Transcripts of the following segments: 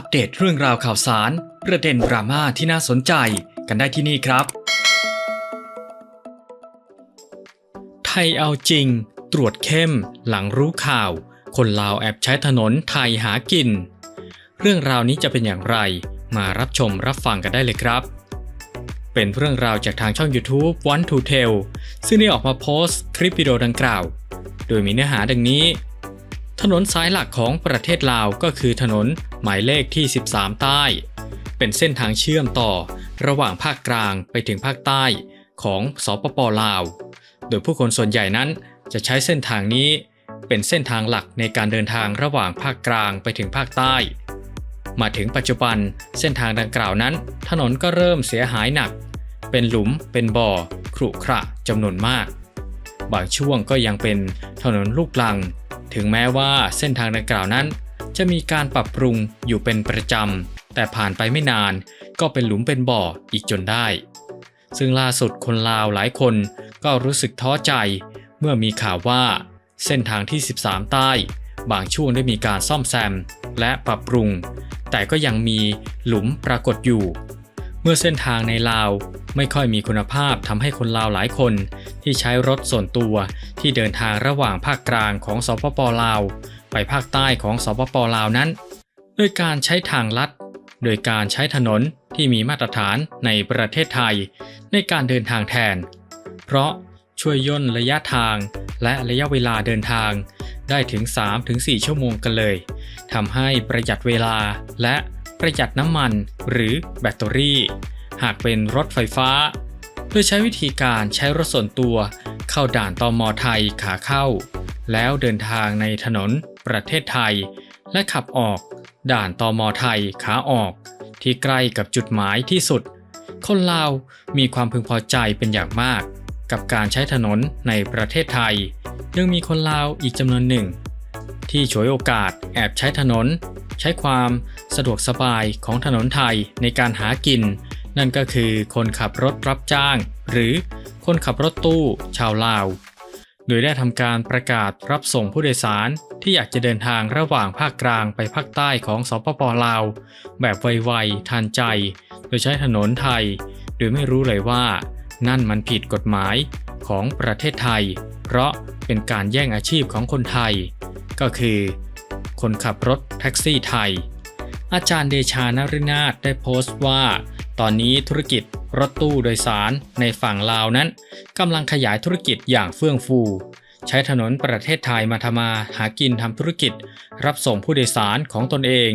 อัปเดตเรื่องราวข่าวสาร ประเด็นดราม่าที่น่าสนใจกันได้ที่นี่ครับ ไทยเอาจริง ตรวจเข้ม หลังรู้ข่าว คนลาวแอบใช้ถนนไทยหากิน เรื่องราวนี้จะเป็นอย่างไร มารับชมรับฟังกันได้เลยครับ เป็นเรื่องราวจากทางช่อง YouTube Want to Tell ซึ่งได้ออกมาโพสต์คลิปวิดีโอดังกล่าว โดยมีเนื้อหาดังนี้ ถนนสายหลักของประเทศลาวก็คือถนน หมายเลขที่ 13 ใต้ เป็นเส้นทางเชื่อมต่อระหว่างภาคกลางไปถึงภาคใต้ของสปปลาว โดยผู้คนส่วนใหญ่นั้นจะใช้เส้นทางนี้เป็นเส้นทางหลักในการเดินทางระหว่างภาคกลางไปถึงภาคใต้ มาถึงปัจจุบันเส้นทางดังกล่าวนั้น ถนนก็เริ่มเสียหายหนัก เป็นหลุมเป็นบ่อขรุขระจำนวนมาก บางช่วงก็ยังเป็นถนนลูกลัง ถึงแม้ว่าเส้นทางดังกล่าวนั้น จะมีการปรับปรุงอยู่เป็นประจำ แต่ผ่านไปไม่นานก็เป็นหลุมเป็นบ่ออีกจนได้ ซึ่งล่าสุดคนลาวหลายคนก็รู้สึกท้อใจ เมื่อมีข่าวว่า เส้นทางที่ 13 ใต้ บางช่วงได้มีการซ่อมแซม และปรับปรุง แต่ก็ยังมีหลุมปรากฏอยู่ เมื่อเส้นทางในลาวไม่ค่อยมีคุณภาพทำให้คนลาวหลายคน ที่ใช้รถส่วนตัวที่เดินทางระหว่างภาคกลางของสปปลาว ไปภาคใต้ของสปปลาวนั้นโดยการใช้ทางลัด โดยการใช้ถนนที่มีมาตรฐานในประเทศไทย ในการเดินทางแทน เพราะช่วยย่นระยะทางและระยะเวลาเดินทางได้ถึง 3-4 ชั่วโมงกันเลยทำให้ประหยัดเวลาและประหยัดน้ำมันหรือแบตเตอรี่ หากเป็นรถไฟฟ้า โดยใช้วิธีการใช้รถส่วนตัวเข้าด่านตอมอไทยขาเข้า แล้วเดินทางในถนน ประเทศไทย และขับออก ด่านตอมอไทยขาออก ที่ใกล้กับจุดหมายที่สุด คนลาวมีความพึงพอใจเป็นอย่างมาก กับการใช้ถนนในประเทศไทย ยังมีคนลาวอีกจำนวนหนึ่ง ที่ฉวยโอกาสแอบใช้ถนน ใช้ความสะดวกสบายของถนนไทยในการหากิน นั่นก็คือคนขับรถรับจ้าง หรือคนขับรถตู้ชาวลาวโดยได้ทำการประกาศรับส่งผู้โดยสาร ที่อยากจะเดินทางระหว่างภาคกลางไปภาคใต้ของสปปลาว แบบไวๆทันใจ โดยใช้ถนนไทย โดยไม่รู้เลยว่า นั่นมันผิดกฎหมายของประเทศไทย เพราะเป็นการแย่งอาชีพของคนไทย ก็คือ คนขับรถแท็กซี่ไทย อาจารย์เดชานฤนาถได้โพสต์ว่า ตอนนี้ธุรกิจรถตู้โดยสารในฝั่งลาวนั้นกำลังขยายธุรกิจอย่างเฟื่องฟู ใช้ถนนประเทศไทยมาทำมาหากินทำธุรกิจ รับส่งผู้โดยสารของตนเอง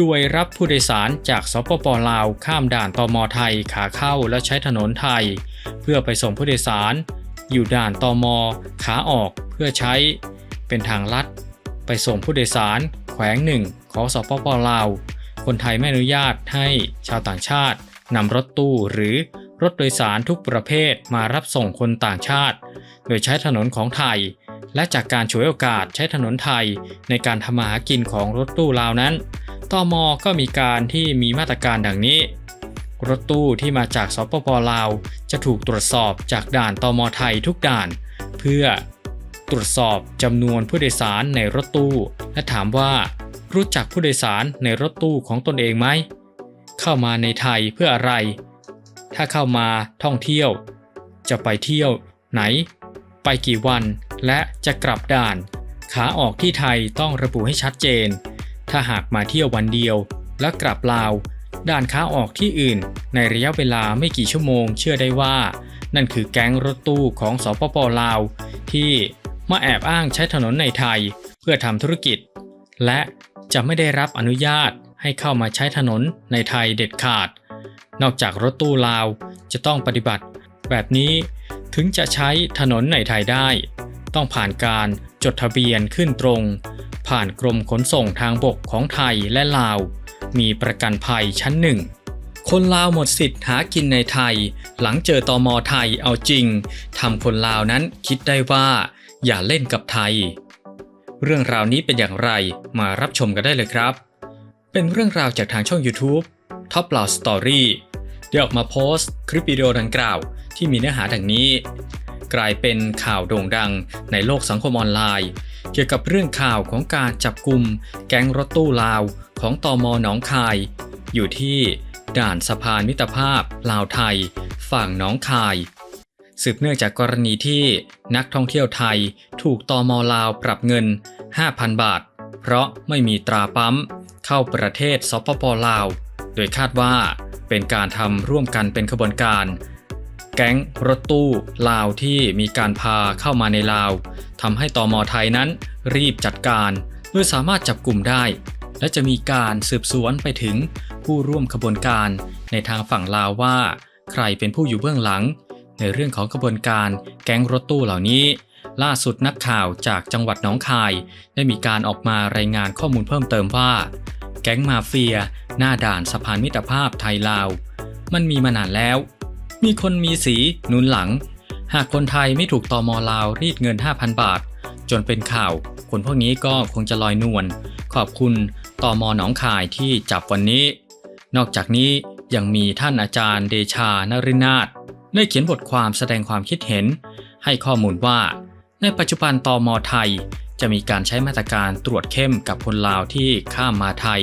ด้วยรับผู้โดยสารจากสปปลาวข้ามด่านตมไทยขาเข้าและใช้ถนนไทย เพื่อไปส่งผู้โดยสาร อยู่ด่านตมขาออกเพื่อใช้ เป็นทางลัด ไปส่งผู้โดยสาร แขวงหนึ่งของสปปลาว คนไทยไม่อนุญาตให้ชาวต่างชาตินำรถตู้หรือ รถโดยสารทุกประเภทมารับส่งคนต่างชาติ โดยใช้ถนนของไทย และจากการฉวยโอกาสใช้ถนนไทยในการทำมาหากินของรถตู้ลาวนั้นตมก็มีการที่มีมาตรการดังนี้ รถตู้ที่มาจากสปปลาว จะถูกตรวจสอบจากด่านตมไทยทุกด่าน เพื่อตรวจสอบจำนวนผู้โดยสารในรถตู้ และถามว่ารู้จักผู้โดยสารในรถตู้ของตนเองไหม เข้ามาในไทยเพื่ออะไร ถ้าเข้ามาท่องเที่ยว จะไปเที่ยวไหน ไปกี่วัน และจะกลับด่าน ขาออกที่ไทยต้องระบุให้ชัดเจน ถ้าหากมาเที่ยววันเดียว แล้วกลับลาว ด่านขาออกที่อื่น ในระยะเวลาไม่กี่ชั่วโมงเชื่อได้ว่า นั่นคือแก๊งรถตู้ของสปปลาว ที่มาแอบอ้างใช้ถนนในไทย เพื่อทำธุรกิจ และจะไม่ได้รับอนุญาตให้เข้ามาใช้ถนนในไทยเด็ดขาด นอกจากรถตู้ลาวจะต้องปฏิบัติ แบบนี้ถึงจะใช้ถนนในไทยได้ ต้องผ่านการจดทะเบียนขึ้นตรง ผ่านกรมขนส่งทางบกของไทยและลาว มีประกันภัยชั้นหนึ่งคนลาวหมดสิทธิ์หากินในไทย หลังเจอตอมอไทยเอาจริงทำคนลาวนั้นคิดได้ว่า อย่าเล่นกับไทย เรื่องราวนี้เป็นอย่างไรมารับชมกันได้เลยครับ เป็นเรื่องราวจากทางช่อง YouTube Top l o u d Story ได้ออกมาโพสต์คลิปวิดีโอดังกล่าว ที่มีเนื้อหาดังนี้ กลายเป็นข่าวโด่งดังในโลกสังคมออนไลน์ เกี่ยวกับเรื่องข่าวของการจับกลุ่มแก๊งรถตู้ลาวของตอมหนองคาย อยู่ที่ด่านสะพานมิตรภาพลาวไทย ฝั่งหนองคาย สืบเนื่องจากกรณีที่นักท่องเที่ยวไทยถูกตอมลาวปรับเงิน 5,000 บาท เพราะไม่มีตราปั๊ม เข้าประเทศสปปลาว โดยคาดว่า เป็นการทำร่วมกันเป็นขบวนการ แก๊งรถตู้ลาวที่มีการพาเข้ามาในลาวทำให้ตอมไทยนั้นรีบจัดการเพื่อสามารถจับกลุ่มได้ และจะมีการสืบสวนไปถึงผู้ร่วมขบวนการในทางฝั่งลาวว่า ใครเป็นผู้อยู่เบื้องหลัง ในเรื่องของขบวนการแก๊งรถตู้เหล่านี้ ล่าสุดนักข่าวจากจังหวัดหนองคาย ได้มีการออกมารายงานข้อมูลเพิ่มเติมว่า แก๊งมาเฟีย หน้าด่านสะพานมิตรภาพไทยลาว มันมีมานานแล้ว มีคนมีสีหนุนหลัง หากคนไทยไม่ถูกตอมอลาวรีดเงิน 5,000 บาท จนเป็นข่าว คนพวกนี้ก็คงจะลอยนวลขอบคุณตอมอหนองคายที่จับวันนี้ นอกจากนี้ยังมีท่านอาจารย์เดชานรินาถได้เขียนบทความแสดงความคิดเห็น ให้ข้อมูลว่า ในปัจจุบันตอมอไทย จะมีการใช้มาตรการตรวจเข้มกับคนลาวที่ข้ามมาไทย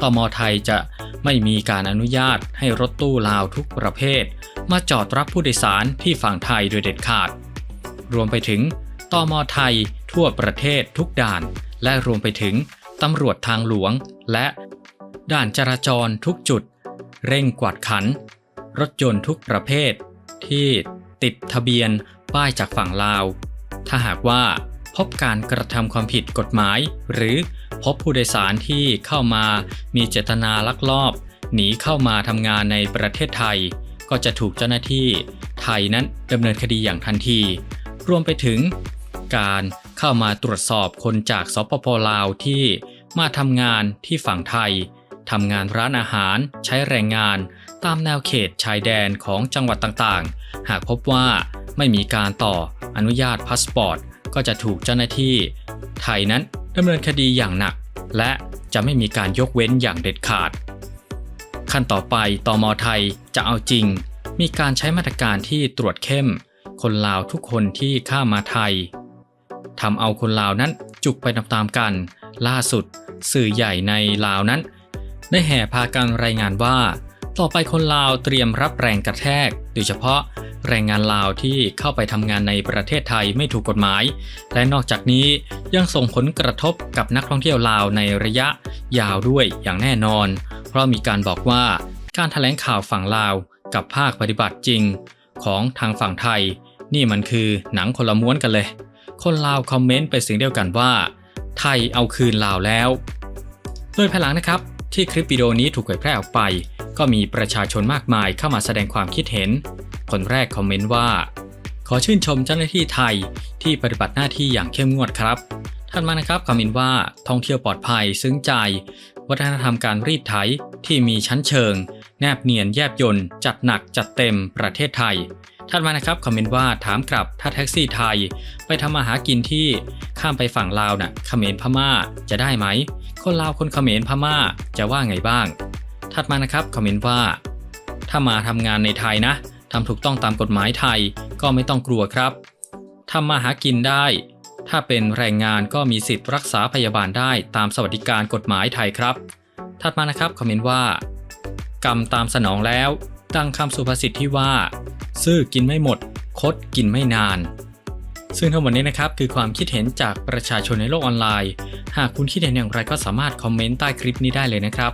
ตมไทยจะไม่มีการอนุญาตให้รถตู้ลาวทุกประเภท มาจอดรับผู้โดยสารที่ฝั่งไทยโดยเด็ดขาด รวมไปถึงตมไทยทั่วประเทศทุกด่าน และรวมไปถึงตำรวจทางหลวง และด่านจราจรทุกจุด เร่งกวาดขัน รถยนต์ทุกประเภท ที่ติดทะเบียนป้ายจากฝั่งลาว ถ้าหากว่า พบการกระทำความผิดกฎหมาย หรือพบผู้โดยสารที่เข้ามามีเจตนาลักลอบ หนีเข้ามาทำงานในประเทศไทย ก็จะถูกเจ้าหน้าที่ ไทยนั้นดำเนินคดีอย่างทันที รวมไปถึง การเข้ามาตรวจสอบคนจากสปปลาวที่มาทำงานที่ฝั่งไทยทำงานร้านอาหารใช้แรงงาน ตามแนวเขตชายแดนของจังหวัดต่างๆ หากพบว่าไม่มีการต่ออนุญาตพาสปอร์ต ก็จะถูกเจ้าหน้าที่ ไทยนั้นดำเนินคดีอย่างหนัก และจะไม่มีการยกเว้นอย่างเด็ดขาด ขั้นต่อไปตอมอไทยจะเอาจริง มีการใช้มาตรการที่ตรวจเข้ม คนลาวทุกคนที่ข้ามมาไทยทำเอาคนลาวนั้นจุกไปตามๆกัน ล่าสุด สื่อใหญ่ในลาวนั้น ได้แห่พากันรายงานว่า ต่อไปคนลาวเตรียมรับแรงกระแทก โดยเฉพาะ แรงงานลาวที่เข้าไปทำงานในประเทศไทยไม่ถูกกฎหมาย และนอกจากนี้ยังส่งผลกระทบกับนักท่องเที่ยวลาวในระยะยาวด้วยอย่างแน่นอน เพราะมีการบอกว่าการถแถลงข่าวฝั่งลาวกับภาคปฏิบัติจริง ของทางฝั่งไทย นี่มันคือหนังคนละม้วนกันเลย คนลาวคอมเมนต์ไปเสียงเดียวกันว่า ไทยเอาคืนลาวแล้ว โดยภายหลังนะครับ ที่คลิปวิดีโอนี้ถูกเผยแพร่ออกไป ก็มีประชาชนมากมายเข้ามาแสดงความคิดเห็น คนแรกคอมเมนต์ว่า ขอชื่นชมเจ้าหน้าที่ไทยที่ปฏิบัติหน้าที่อย่างเข้มงวดครับท่านมานะครับคอมเมนต์ว่าท่องเที่ยวปลอดภัยซึ้งใจ วัฒนธรรมการรีดไถที่มีชั้นเชิง แนบเนียนแยบยนต์จัดหนักจัดเต็มประเทศไทยท่านมานะครับคอมเมนต์ว่าถามกลับถ้าแท็กซี่ไทย ไปทำมาหากินที่ข้ามไปฝั่งลาวน่ะเขมรพม่าจะได้ไหม คนลาวคนเขมรพม่าจะว่าไงบ้าง ถัดมานะครับคอมเมนต์ว่า ถ้ามาทำงานในไทยนะ ทำถูกต้องตามกฎหมายไทยก็ไม่ต้องกลัวครับทำมาหากินได้ ถ้าเป็นแรงงานก็มีสิทธิ์รักษาพยาบาลได้ตามสวัสดิการกฎหมายไทยครับ ถัดมานะครับคอมเมนต์ว่า กรรมตามสนองแล้ว ดังคำสุภาษิตที่ว่า ซื่อกินไม่หมด คดกินไม่นาน ซึ่งทั้งหมดนี้นะครับคือความคิดเห็นจากประชาชนในโลกออนไลน์ หากคุณคิดเห็นอย่างไรก็สามารถคอมเมนต์ใต้คลิปนี้ได้เลยนะครับ